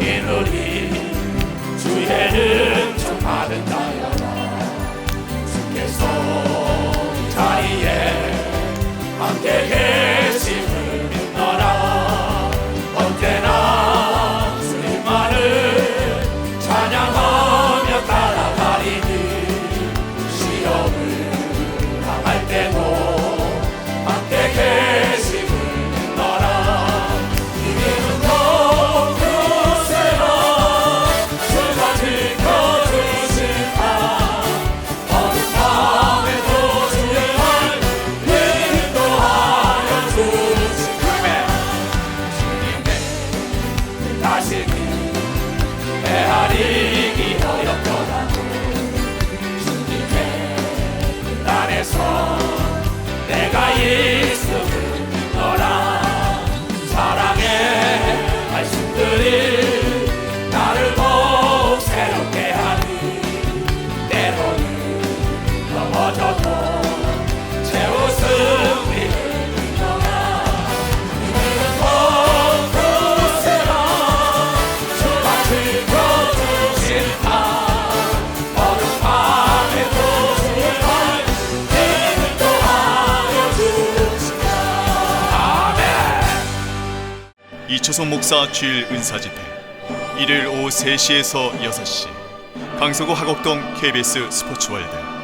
en la. 메아리기 어렵도다 주님의 뜻 안에서 내가 이초성 목사 주일 은사집회. 일일 오후 3시에서 6시. 강서구 하곡동 KBS 스포츠월드.